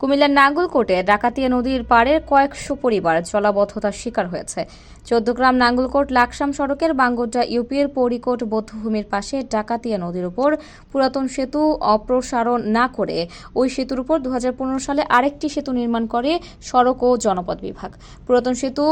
কুমিল্লার নাঙ্গলকোটে ডাকাতিয়া নদীর পাড়ে কয়েকশো পরিবার জলাবদ্ধতার শিকার হয়েছে। চোদ্দগ্রাম নাঙ্গলকোট লাকসাম সড়কের বাঙ্গোড্ডা ইউপিএর পরিকোট বধ্যভূমির পাশে ডাকাতিয়া নদীর উপর পুরাতন সেতু অপ্রসারণ না করে ওই সেতুর উপর দু হাজার পনেরো সালে আরেকটি সেতু নির্মাণ করে সড়ক ও জনপদ বিভাগ। পুরাতন সেতু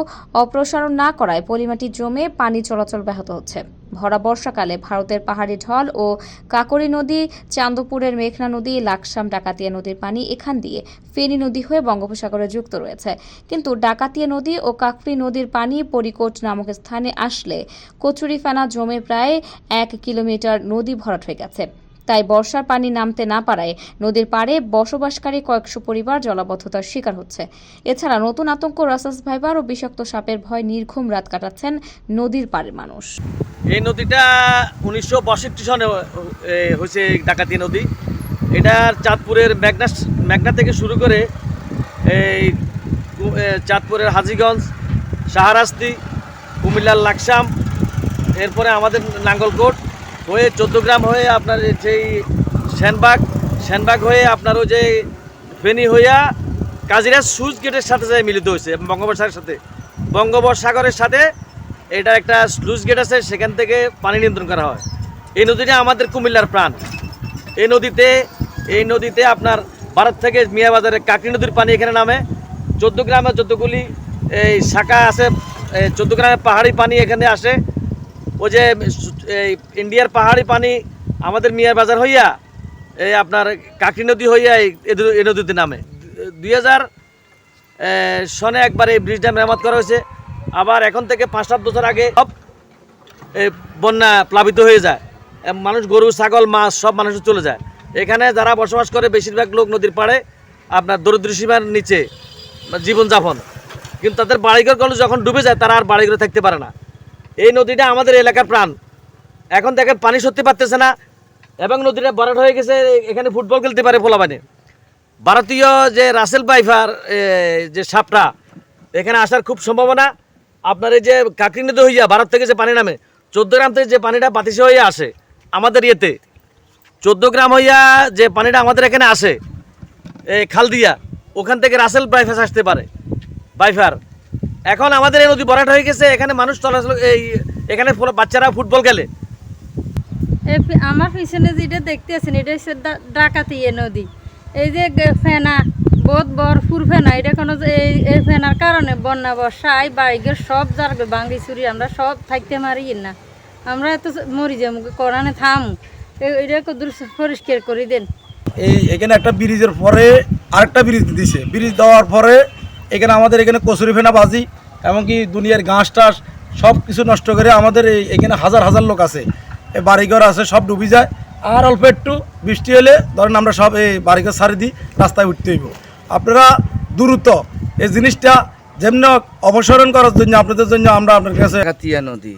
অপ্রসারণ না করায় পলিমাটি জমে পানি চলাচল ব্যাহত হচ্ছে। ভরা বর্ষাকালে ভারতের পাহাড়ি ঢল ও কাকরি নদী, চান্দপুরের মেঘনা নদী, লাকসাম ডাকাতিয়া নদীর পানি এখান দিয়ে ফেনী নদী হয়ে বঙ্গোপসাগরে যুক্ত রয়েছে। কিন্তু ডাকাতিয়া নদী ও কাকরি নদীর পানি পরিকোট নামক স্থানে আসলে কচুরিফানা জমে প্রায় এক কিলোমিটার নদী ভরাট হয়ে গেছে। তাই বর্ষার পানি নামতে না পারায় নদীর পাড়ে বসবাসকারী কয়েকশো পরিবার জলাবদ্ধতার শিকার হচ্ছে। এছাড়া নতুন আতঙ্ক রাসাস ভাইবার ও বিষাক্ত সাপের ভয় নির্ঘুম রাত কাটাচ্ছেন নদীর পাড়ের মানুষ। এই নদীটা উনিশশো বাষট্টি সনে হয়েছে ডাকাতি নদী। এটা চাঁদপুরের মেঘনা মেঘনা থেকে শুরু করে এই চাঁদপুরের হাজিগঞ্জ, শাহরাস্তি, কুমিল্লার লাকসাম, এরপরে আমাদের নাঙ্গলকোট হয়ে চোদ্দগ্রাম হয়ে আপনার সেই সেনবাগ সেনবাগ হয়ে আপনার ওই যে ফেনী হইয়া কাজিরা সুইচ গেটের সাথে যায় মিলিত হয়েছে বঙ্গোপসাগরের সাথে। বঙ্গোপসাগরের সাথে এটা একটা স্লুইস গেট আছে, সেখান থেকে পানি নিয়ন্ত্রণ করা হয়। এই নদীটা আমাদের কুমিল্লার প্রাণ। এই নদীতে এই নদীতে আপনার ভারত থেকে মিয়াবাজারে কাকরি নদীর পানি এখানে নামে। চোদ্দ গ্রামে যতগুলি এই শাখা আছে চোদ্দ গ্রামে পাহাড়ি পানি এখানে আসে। ওই যে এই ইন্ডিয়ার পাহাড়ি পানি আমাদের মিয়ার বাজার হইয়া এই আপনার কাকরি নদী হইয়া এই নদীতে নামে। দুই হাজার সনে একবার এই ব্রিজটা মেরামত করা হয়েছে। আবার এখন থেকে পাঁচ সাত বছর আগে সব বন্যা প্লাবিত হয়ে যায়। মানুষ গরু, ছাগল, মাছ, সব মানুষ চলে যায়। এখানে যারা বসবাস করে বেশিরভাগ লোক নদীর পাড়ে আপনার দরিদ্র সীমার নিচে জীবনযাপন। কিন্তু তাদের বাড়িঘরগুলো যখন ডুবে যায়, তারা আর বাড়িঘরে থাকতে পারে না। এই নদীটা আমাদের এলাকার প্রাণ। এখন দেখেন পানি সত্যি পারতেছে না এবং নদীটা বরাট হয়ে গেছে, এখানে ফুটবল খেলতে পারে পোলাবানে ভারতীয় যে রাসেল বাইফার যে সাপটা, এখানে আসার খুব সম্ভাবনা। আপনার এই যে কাকরি নদী হইয়া ভারত থেকে যে পানি নামে, চোদ্দ গ্রাম থেকে যে পানিটা বাতিসে হয়ে আসে আমাদের ইয়েতে, চোদ্দ গ্রাম হইয়া যে পানিটা আমাদের এখানে আসে খাল দিয়া, ওখান থেকে রাসেল বাইফাস আসতে পারে। বাইফার এখন আমাদের এই নদী বরাট হয়ে গেছে এখানে মানুষ চলাচল এই এখানে বাচ্চারা ফুটবল খেলে। এই আমার পিছনে যেটা দেখতে আছেন এটা হচ্ছে ডাকাতি ডাকাতিয়া নদী। এই যে ফেনা বহুত ভরপুর ফেনা এটা কোনো যে এই এই ফেনার কারণে বন্যা বর্ষায় বাইকের সব যারবে বাঙ্গি চুরি আমরা সব থাকতে মারি না। আমরা এত মরি যাব কোরআনে থামু। এ- এটা কদূর পরিষ্কার করে দেন। এই এখানে একটা ব্রিজের পরে আরেকটা ব্রিজ দিছে। ব্রিজ দেওয়ার পরে এখানে আমাদের এখানে কচুরি ফেনা বাজি, এমনকি দুনিয়ার ঘাস টাস, সব কিছু নষ্ট করে আমাদের এই এখানে হাজার হাজার লোক আছে। এই বাড়িঘর আছে, সব ডুবি যায়। আর অল্প একটু বৃষ্টি হলে ধরেন আমরা সব এই বাড়িঘর সারি দিই, রাস্তায় উঠতে হইব। আপনারা দ্রুত এই জিনিসটা যেমনি অপসারণ করার জন্য, আপনাদের জন্য আমরা আপনার কাছে ডাকাতিয়া নদী।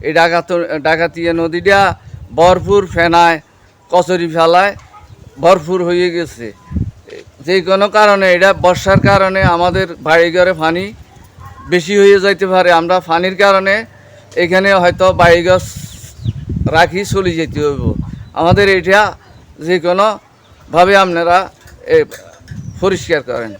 এই ডাকাত ডাকাতিয়া নদীটা ভরপুর ফেনায়, কচুরি ফেলায় ভরপুর হয়ে গেছে। যে কোনো কারণে, এটা বর্ষার কারণে আমাদের বাড়ি ঘরে পানি বেশি হয়ে যাইতে পারে। আমরা পানির কারণে এখানে হয়তো বাড়িঘর রাখি চলে যেতে হইব। আমাদের এটা যে কোনোভাবে আপনারা পরিষ্কার করেন।